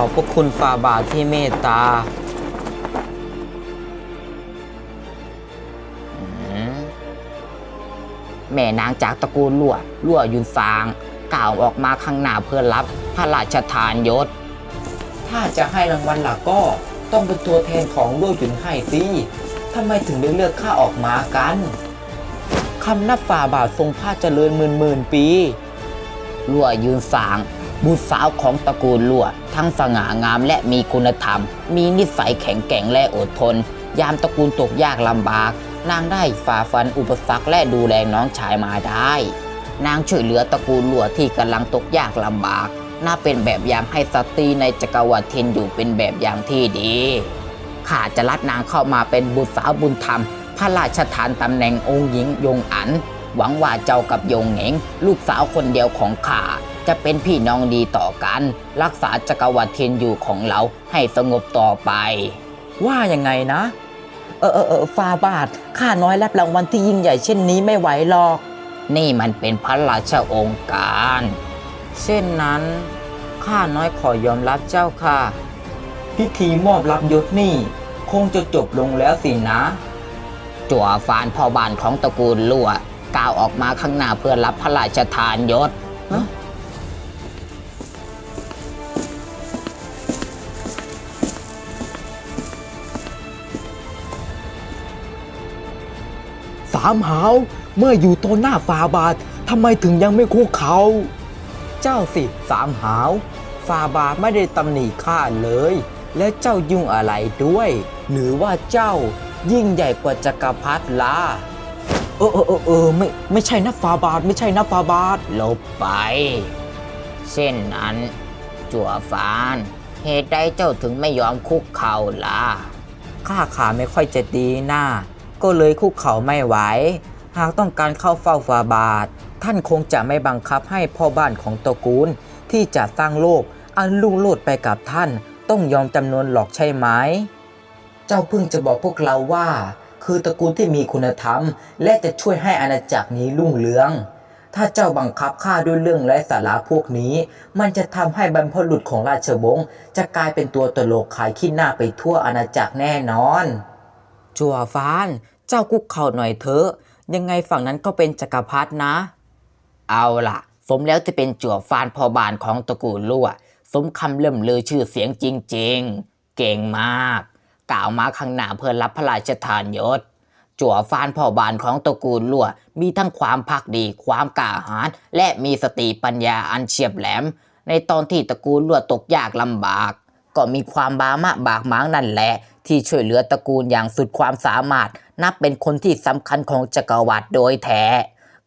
อบพระคุณฝ่าบาทที่เมตตาแม่นางจากตระกูลลั่วลั่วยุนฟางกล่าวออกมาข้างหน้าเพื่อรับพระราชทานยศ ถ้าจะให้รางวัลลักก็ต้องเป็นตัวแทนของลั่วยุนให้สิทำไมถึงได้เลือกข้าออกมากันคำนับฝ่าบาททรงพระเจริญหมื่นหมื่นปีลั่วยืนฟาง บุตรสาวของตระกูลลั่ว ทั้งสง่างามและมีคุณธรรม มีนิสัยแข็งแกร่งและอดทน ยามตระกูลตกยากลำบาก นางได้ฝ่าฟันอุปสรรคและดูแลน้องชายมาได้ นางช่วยเหลือตระกูลลั่วที่กำลังตกยากลำบาก น่าเป็นแบบอย่างให้สตรีในจักรวรรดิเทนอยู่เป็นแบบอย่างที่ดีข้าจะรับนางเข้ามาเป็นบุตรสาวบุญธรรม พระราชทานตำแหน่งองค์หญิงยงอัน หวังว่าเจ้ากับยงเหงลูกสาวคนเดียวของข้า จะเป็นพี่น้องดีต่อกัน รักษาจักรวรรดิเทียนอยู่ของเราให้สงบต่อไป ว่ายังไงนะ เออเออเออฟาบาทข้าน้อยรับรางวัลที่ยิ่งใหญ่เช่นนี้ไม่ไหวหรอก นี่มันเป็นพระราชโองการ เช่นนั้นข้าน้อยขอยอมรับเจ้าค่ะ พิธีมอบรับยศนี่ คงจะจบลงแล้วสินะ จั่วฟานพ่อบ้านของตระกูลลั่วก้าวออกมาข้างหน้าเพื่อรับพระราชทานยศามหาว เมื่ออยู่ต่อหน้าฟาบาททำไมถึงยังไม่คุกเขา เจ้าสิสามหาว ฟาบาทไม่ได้ตำหนิข้าเลย และเจ้ายุ่งอะไรด้วย หรือว่าเจ้ายิ่งใหญ่กว่าจักรพรรดิล่ะเออเออเออเออไม่ไม่ใช่นะฟาบาทไม่ใช่นะฟาบาทลบไป เช่นนั้น จั่วฟานเหตุใดเจ้าถึงไม่ยอมคุกเข่าล่ะข้าขาไม่ค่อยจะดีหน้า ก็เลยคุกเข่าไม่ไหว หากต้องการเข้าเฝ้าฟาบาท ท่านคงจะไม่บังคับให้พ่อบ้านของตระกูล ที่จะสร้างโลกอันลุ่งโลดไปกับท่านต้องยอมจำนวนหลอกใช่ไหม เจ้าเพิ่งจะบอกพวกเราว่า คือตระกูลที่มีคุณธรรม และจะช่วยให้อาณาจักรนี้รุ่งเรือง ถ้าเจ้าบังคับข้าด้วยเรื่องไร้สาระพวกนี้ มันจะทำให้บรรพบุรุษของราชวงศ์จะกลายเป็นตัวตลกขายขี้หน้าไปทั่วอาณาจักรแน่นอน จัวฟาน เจ้ากุกเข่าหน่อยเถอะ ยังไงฝั่งนั้นก็เป็นจักรพรรดินะ เอาล่ะ สมแล้วที่เป็นจั่วฟานพอบานของตระกูลลั่ว สมคำเริ่มลือชื่อเสียงจริง ๆ เก่งมาก กล่าวมาข้างหน้าเพื่อรับพระราชทานยศจั่วฟานพ่อบานของตระกูลลั่ว มีทั้งความพักดี ความกล้าหาญและมีสติปัญญาอันเฉียบแหลม ในตอนที่ตระกูลลั่วตกยากลำบาก ก็มีความบามะบากหมางนั่นแหละ ที่ช่วยเหลือตระกูลอย่างสุดความสามารถ นับเป็นคนที่สำคัญของจักรวรรดิโดยแท้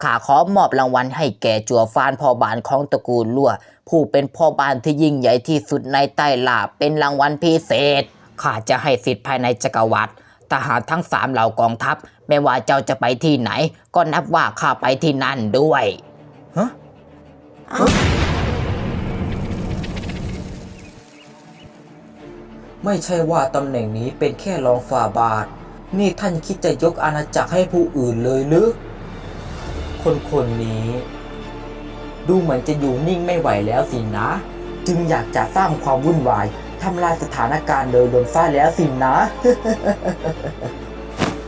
ข้าขอมอบรางวัลให้แก่จัวฟานพ่อบานของตระกูลลั่ว ผู้เป็นพ่อบ้านที่ยิ่งใหญ่ที่สุดในใต้ลาเป็นรางวัลพิเศษข้าจะให้สิทธิ์ภายในจักรวรรดิทหารทั้งสามเหล่ากองทัพ ไม่ว่าเจ้าจะไปที่ไหน ก็นับว่าข้าไปที่นั่นด้วยฮะ ไม่ใช่ว่าตำแหน่งนี้เป็นแค่รองฝ่าบาท นี่ท่านคิดจะยกอาณาจักรให้ผู้อื่นเลยหรือคนคนนี้ ดูเหมือนจะอยู่นิ่งไม่ไหวแล้วสินะ จึงอยากจะสร้างความวุ่นวายทำลายสถานการณ์โดยรวมซะแล้วสินะ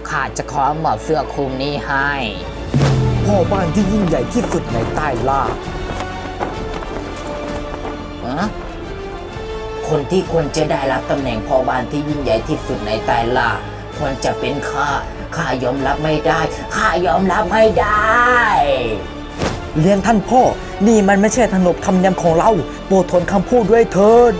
ข้าจะขอหมอบเสื้อคลุมนี้ให้พ่อบ้านที่ยิ่งใหญ่ที่สุดในใต้ล่าอะ คนที่ควรจะได้รับตำแหน่งพ่อบ้านที่ยิ่งใหญ่ที่สุดในใต้ล่าควรจะเป็นข้า ข้ายอมรับไม่ได้ ข้ายอมรับไม่ได้เรียนท่านพ่อ นี่มันไม่ใช่ขนบธรรมเนียมของเรา โปรดทนคำพูดด้วยเถิด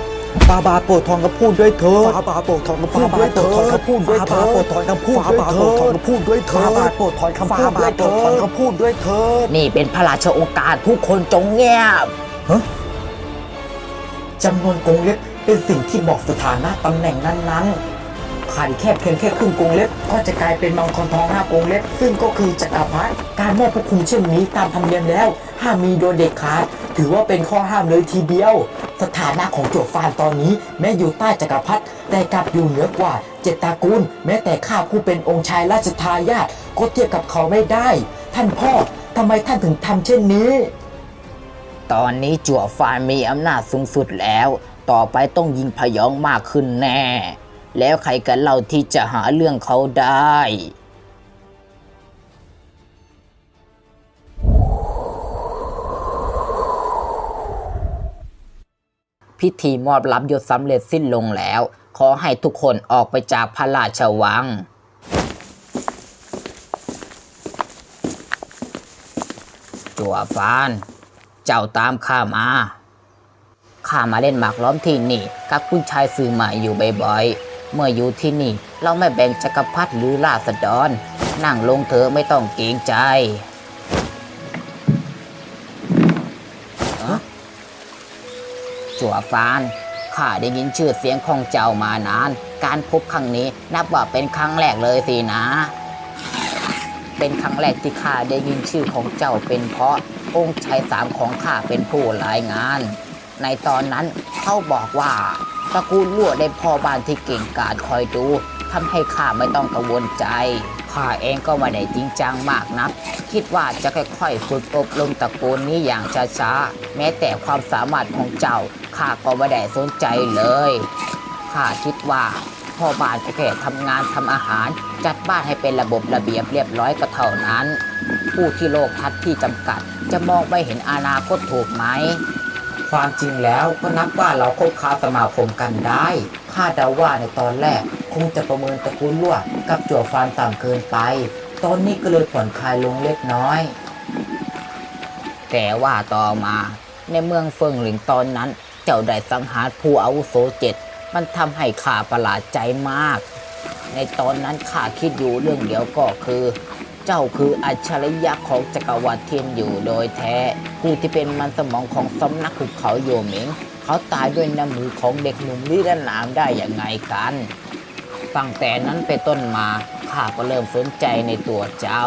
ฟาบาโปรดทนคำพูดด้วยเถิดฟาบาโปรดทนคำพูดด้วยเถิดฟาบาโปรดทนคำพูดด้วยเถิดฟาบาโปรดทนคำพูดด้วยเถิดฟาบาโปรดทนคำพูดด้วยเถิดฟาบาโปรดทนคำพูดด้วยเถิดฟาบาโปรดทนคำพูดด้วยเถิดนี่เป็นพระราชโองการทุกคนจงเงียบฮะจำนวนกรงเล็บ เป็นสิ่งที่บอกสถานะตำแหน่งนั้นๆขาดแค่เพียงแค่ครึ่งกรงเล็บ ก็จะกลายเป็นมังกรทองห้ากรงเล็บ ซึ่งก็คือจักรพรรดิการมอบพระคุณเช่นนี้ตามธรรมเนียมแล้ว ห้ามมีโดยเด็ดขาดถือว่าเป็นข้อห้ามเลยทีเดียว สถานะของโจวฟานตอนนี้ แม้อยู่ใต้จักรพรรดิแต่กลับอยู่เหนือกว่าเจตตระกูล แม้แต่ข้าผู้เป็นองค์ชายราชทายาทก็เทียบกับเขาไม่ได้ ท่านพ่อทำไมท่านถึงทำเช่นนี้ ตอนนี้จั่วฟานมีอำนาจสูงสุดแล้ว ต่อไปต้องยิงพยองมากขึ้นแน่ แล้วใครกันเล่าที่จะหาเรื่องเขาได้ พิธีมอบรับยศสำเร็จสิ้นลงแล้ว ขอให้ทุกคนออกไปจากพระราชวังจัวฟาน เจ้าตามข้ามา ข้ามาเล่นหมากล้อมที่นี่กับคุณชายซื้อใหม่อยู่บ่อยๆ เมื่ออยู่ที่นี่เราไม่แบ่งจักรพรรดิหรือราษฎร นั่งลงเถอไม่ต้องเกรงใจจัวฟานข้าได้ยินชื่อเสียงของเจ้ามานาน การพบครั้งนี้นับว่าเป็นครั้งแรกเลยสินะ เป็นครั้งแรกที่ข้าได้ยินชื่อของเจ้าเป็นเพราะองค์ชายสามของข้าเป็นผู้รายงาน ในตอนนั้น เขาบอกว่าตระกูลลั่วได้พ่อบ้านที่เก่งกาจคอยดูทำให้ข้าไม่ต้องกังวลใจข้าเองก็ไม่ได้จริงจังมากนัก คิดว่าจะค่อยๆฝึกอบรมตระกูลนี้อย่างช้าๆ แม้แต่ความสามารถของเจ้าข้าก็ไม่ได้สนใจเลย ข้าคิดว่าพ่อบ้านก็แค่ทำงานทำอาหาร จัดบ้านให้เป็นระบบระเบียบเรียบร้อยก็เท่านั้น ผู้ที่โลกทัศน์ที่จำกัด จะมองไม่เห็นอนาคตถูกไหม ความจริงแล้วก็นับว่าเราคบค้าสมาคมกันได้ข้าเดาว่าในตอนแรก คงจะประเมินตระกูลลั่วกับจั่วฟานต่ำเกินไป ตอนนี้ก็เลยผ่อนคลายลงเล็กน้อย แต่ว่าต่อมา ในเมืองเฟิงหลิงตอนนั้น เจ้าได้สังหารผู้อาวุโสเจ็ดมันทำให้ข้าประหลาดใจมาก ในตอนนั้นข้าคิดอยู่เรื่องเดียวก็คือ จ้าคืออัจฉริยะของจักรวรรดิเทียนอยู่โดยแท้ ผู้ที่เป็นมันสมองของสำนักขุนเขาโยหมิง เขาตายด้วยน้ำมือของเด็กหนุ่มนิรนามได้อย่างไงกันตั้งแต่นั้นเป็นต้นมาข้าก็เริ่มสนใจในตัวเจ้า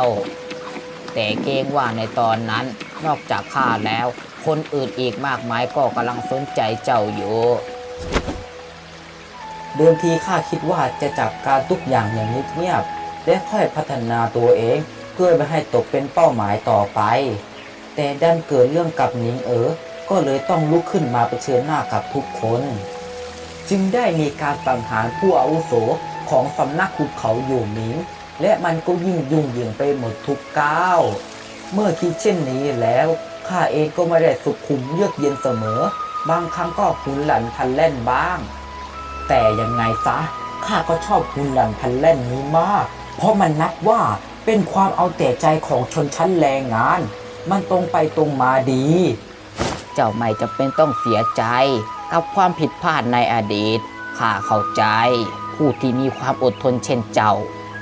แต่เกรงว่าในตอนนั้นนอกจากข้าแล้ว คนอื่นอีกมากมายก็กำลังสนใจเจ้าอยู่เดิมทีข้าคิดว่าจะจับการทุกอย่างอย่างเงียบๆ และค่อยพัฒนาตัวเอง เพื่อไม่ให้ตกเป็นเป้าหมายต่อไป แต่ดันเกิดเรื่องกับหนิงเอ๋อก็เลยต้องลุกขึ้นมาเผชิญหน้ากับทุกคน จึงได้มีการสังหารผู้อาวุโสของสำนักขุนเขาอยู่หมิง และมันก็ยิ่งยุ่งเหยิงไปหมดทุกก้าว เมื่อคิดเช่นนี้แล้วข้าเองก็ไม่ได้สุขุมเยือกเย็นเสมอ บางครั้งก็หุนหลันพันแล่นบ้าง แต่ยังไงซะข้าก็ชอบหุนหลันพันแล่นนี้มาก เพราะมันนับว่าเป็นความเอาแต่ใจของชนชั้นแรงงาน มันตรงไปตรงมาดี เจ้าไม่จะเป็นต้องเสียใจ กับความผิดพลาดในอดีตข้าเข้าใจ ผู้ที่มีความอดทนเช่นเจ้า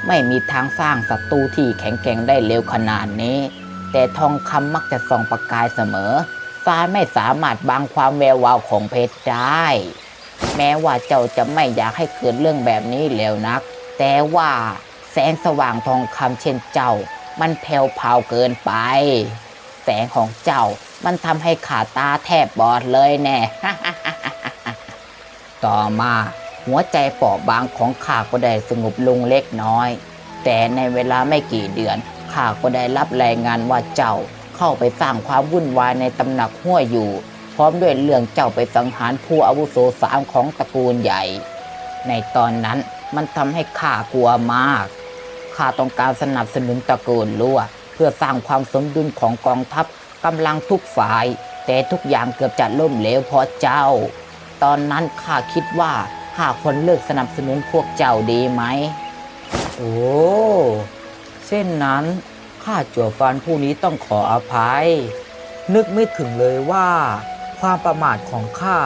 ไม่มีทางสร้างศัตรูที่แข็งแกร่งได้เร็วขนาดนี้ แต่ทองคำมักจะส่องประกายเสมอฟ้าไม่สามารถบังความแวววาวของเพชรได้ แม้ว่าเจ้าจะไม่อยากให้เกิดเรื่องแบบนี้เร็วนัก แต่ว่า แสงสว่างทองคำเช่นเจ้า มันแผ่วเผาเกินไป แสงของเจ้ามันทำให้ขาตาแทบบอดเลยแน่ ต่อมาหัวใจเปราะบางของข้าก็ได้สงบลงเล็กน้อย แต่ในเวลาไม่กี่เดือนข้าก็ได้รับรายงานว่าเจ้าเข้าไปสร้างความวุ่นวายในตำหนักห้วยอยู่ พร้อมด้วยเรื่องเจ้าไปสังหารผู้อาวุโสสามของตระกูลใหญ่ ในตอนนั้นมันทำให้ข้ากลัวมาก ข้าต้องการสนับสนุนตระกูลลั่วเพื่อสร้างความสมดุลของกองทัพกำลังทุกฝ่าย แต่ทุกอย่างเกือบจะล่มเหลวเพราะเจ้า ตอนนั้นข้าคิดว่าข้าควรเลิกสนับสนุนพวกเจ้าดีไหม โอ้เช่นนั้นข้าจั่วฟันผู้นี้ต้องขออภัย นึกไม่ถึงเลยว่า ความประมาทของข้า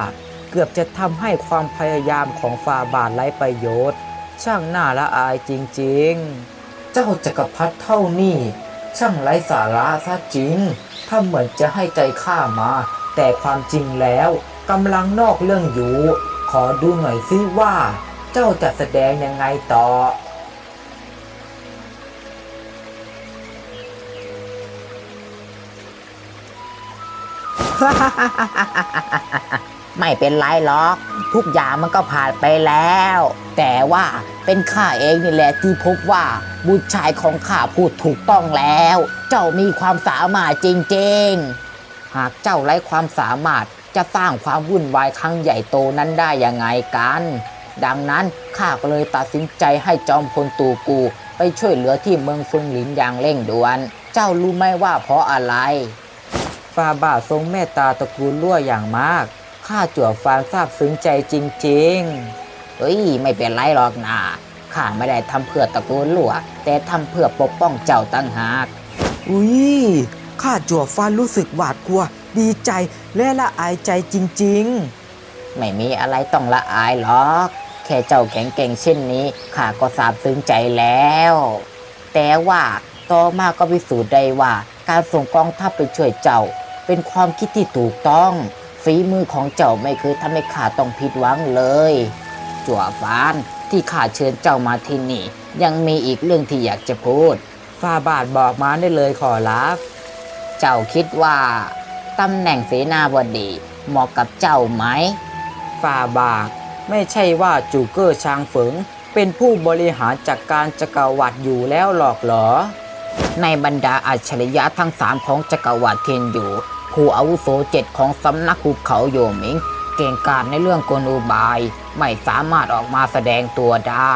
เกือบจะทำให้ความพยายามของฟาบาทไร้ประโยชน์ ช่างน่าละอายจริง ๆ เจ้าจักรพรรดิเท่านี้ ช่างไร้สาระซะจริงถ้าเหมือนจะให้ใจข้ามา แต่ความจริงแล้วกำลังนอกเรื่องอยู่ ขอดูหน่อยซิว่า เจ้าจะแสดงยังไงต่อ ไม่เป็นไรหรอก ทุกอย่างมันก็ผ่านไปแล้ว แต่ว่าเป็นข้าเองนี่แหละที่พบว่าบุตรชายของข้าพูดถูกต้องแล้ว เจ้ามีความสามารถจริงๆ หากเจ้าไร้ความสามารถจะสร้างความวุ่นวายครั้งใหญ่โตนั้นได้ยังไงกัน ดังนั้นข้าก็เลยตัดสินใจให้จอมพลตูกูไปช่วยเหลือที่เมืองซุงหลินอย่างเร่งด่วน เจ้ารู้ไหมว่าเพราะอะไรฟาบาทรงเมตตาตระกูลลั่วอย่างมาก ข้าจั่วฟานซาบซึ้งใจจริงเฮ้ย ไม่เป็นไรหรอกนะข้าไม่ได้ทำเพื่อตระกูลหลวแต่ทำเพื่อปกป้องเจ้าตั้งหากๆอุ้ยข้าจั่วฟานรู้สึกหวาดกลัว ดีใจและละอายใจจริงไม่มีอะไรต้องละอายหรอก แค่เจ้าแข็งเก่งเช่นนี้ข้าก็ซาบซึ้งใจแล้ว แต่ว่าต่อมาก็พิสูจน์ได้ว่า การส่งกองทัพไปช่วยเจ้า เป็นความคิดที่ถูกต้อง ฝีมือของเจ้าไม่เคยทำให้ข้าต้องผิดหวังเลย จั่วฟานที่ข้าเชิญเจ้ามาที่นี่ ยังมีอีกเรื่องที่อยากจะพูดฟาบาทบอกมาได้เลยขอรับเจ้าคิดว่าตำแหน่งเสนาบดีเหมาะกับเจ้าไหมฟาบาทไม่ใช่ว่าจูเกอร์ชางเฟิงเป็นผู้บริหารจัดกการจักรวรรดิอยู่แล้วหรอกเหรอ ในบรรดาอัจฉริยะทั้งสามของจักรวรรดิเทียนอยู่ ผู้อาวุโสเจ็ดของสำนักภูเขาโยมิง เก่งกาจในเรื่องกลอุบาย ไม่สามารถออกมาแสดงตัวได้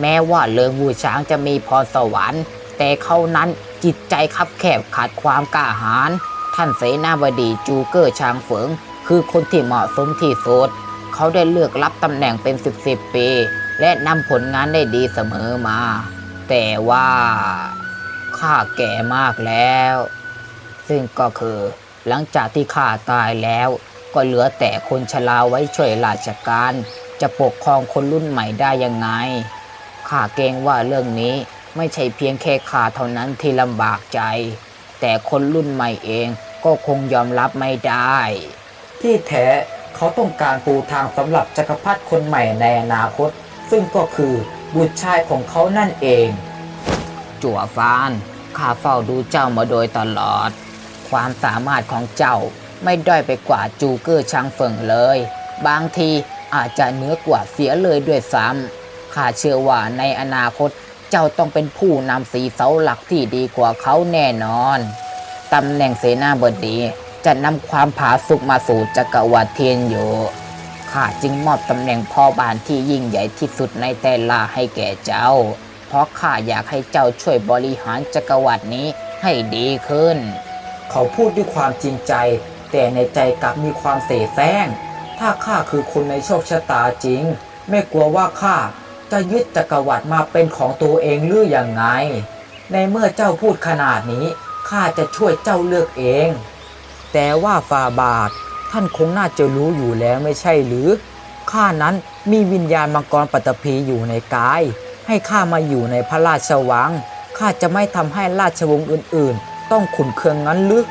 แม้ว่าเลิงวูช้างจะมีพรสวรรค์ แต่เขานั้นจิตใจคับแคบขาดความกล้าหาญท่านเสนาบดีจูเกอร์ชางเฟิง คือคนที่เหมาะสมที่สุดเขาได้เลือกรับตำแหน่งเป็นสิบสิบปี และนำผลงานได้ดีเสมอมา แต่ว่าข้าแก่มากแล้ว ซึ่งก็คือ หลังจากที่ข้าตายแล้ว ก็เหลือแต่คนชราไว้ช่วยราชการ จะปกครองคนรุ่นใหม่ได้ยังไงข้าเกรงว่าเรื่องนี้ไม่ใช่เพียงแค่ข้าเท่านั้นที่ลำบากใจ แต่คนรุ่นใหม่เองก็คงยอมรับไม่ได้ ที่แท้เขาต้องการปูทางสำหรับจักรพรรดิคนใหม่ในอนาคต ซึ่งก็คือบุตรชายของเขานั่นเอง จั่วฟานข้าเฝ้าดูเจ้ามาโดยตลอด ความสามารถของเจ้าไม่ด้อยไปกว่าจูเกอร์ชางเฟิงเลย บางทีอาจจะเหนือกว่าเสียเลยด้วยซ้ำข้าเชื่อว่าในอนาคตเจ้าต้องเป็นผู้นำสีเสาหลักที่ดีกว่าเขาแน่นอนตำแหน่งเสนาบดีจะนำความผาสุกมาสู่จักรวรรดิเทียนอยู่ข้าจึงมอบตำแหน่งพ่อบ้านที่ยิ่งใหญ่ที่สุดในแต่ลาให้แก่เจ้า เพราะข้าอยากให้เจ้าช่วยบริหารจักรวรรดินี้ให้ดีขึ้น เขาพูดด้วยความจริงใจ แต่ในใจกลับมีความเสแสร้ง ถ้าข้าคือคนในโชคชะตาจริง ไม่กลัวว่าข้าจะยึดจักรวรรดิมาเป็นของตัวเองหรืออย่างไง ในเมื่อเจ้าพูดขนาดนี้ข้าจะช่วยเจ้าเลือกเอง แต่ว่าฟาบาทท่านคงน่าจะรู้อยู่แล้วไม่ใช่หรือข้านั้นมีวิญญาณมังกรปัตตภีอยู่ในกาย ให้ข้ามาอยู่ในพระราชวังข้าจะไม่ทำให้ราชวงศ์อื่น ต้องขุนเคืองงั้นหรือ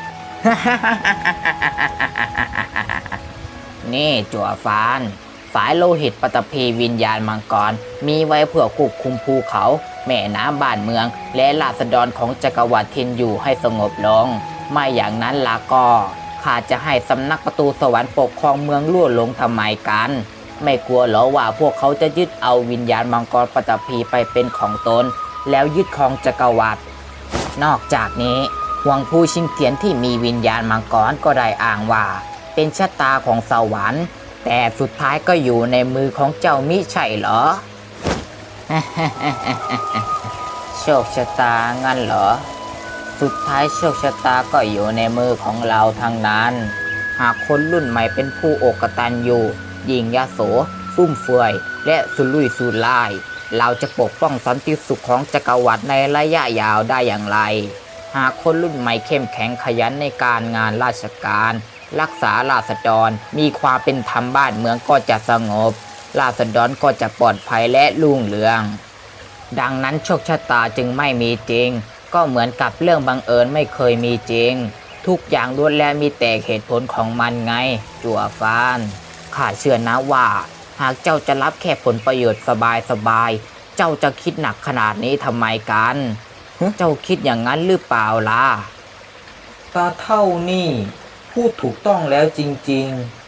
นี่จั่วฟาน สายโลหิตปฐพีวิญญาณมังกร มีไว้เพื่อควบคุมภูเขา แม่น้ำบ้านเมือง และราษฎรของจักรวรรดิทินอยู่ให้สงบลง ไม่อย่างนั้นล่ะก็ข้าจะให้สำนักประตูสวรรค์ปกครองเมืองล่วลงทำไมกัน ไม่กลัวหรอว่าพวกเขาจะยึดเอาวิญญาณมังกรปฐพีไปเป็นของตน แล้วยึดครองจักรวรรดินอกจากนี้ หวงผู้ชิงเทียนที่มีวิญญาณมังกรก็ได้อ้างว่า เป็นชะตาของสวรรค์ แต่สุดท้ายก็อยู่ในมือของเจ้ามิใช่เหรอ โชคชะตางั้นเหรอ สุดท้ายโชคชะตาก็อยู่ในมือของเราทั้งนั้น หากคนรุ่นใหม่เป็นผู้อกกตันอยู่ยิงยาโสฟุ่มเฟือย และสุลุยสุล่าย เราจะปกป้องสันติสุขของจักรวรรดิในระยะยาวได้อย่างไร หากคนรุ่นใหม่เข้มแข็งขยันในการงานราชการ รักษาราษฎร มีความเป็นธรรมบ้านเมืองก็จะสงบ ราษฎรก็จะปลอดภัยและรุ่งเรือง ดังนั้นโชคชะตาจึงไม่มีจริง ก็เหมือนกับเรื่องบังเอิญไม่เคยมีจริง ทุกอย่างล้วนแล้วมีแต่เหตุผลของมันไง จั่วฟานข้าเชื่อนะว่า หากเจ้าจะรับแค่ผลประโยชน์สบายๆเจ้าจะคิดหนักขนาดนี้ทำไมกัน เจ้าคิดอย่างนั้นหรือเปล่าล่ะ ตาเท่านี่พูดถูกต้องแล้วจริง ๆ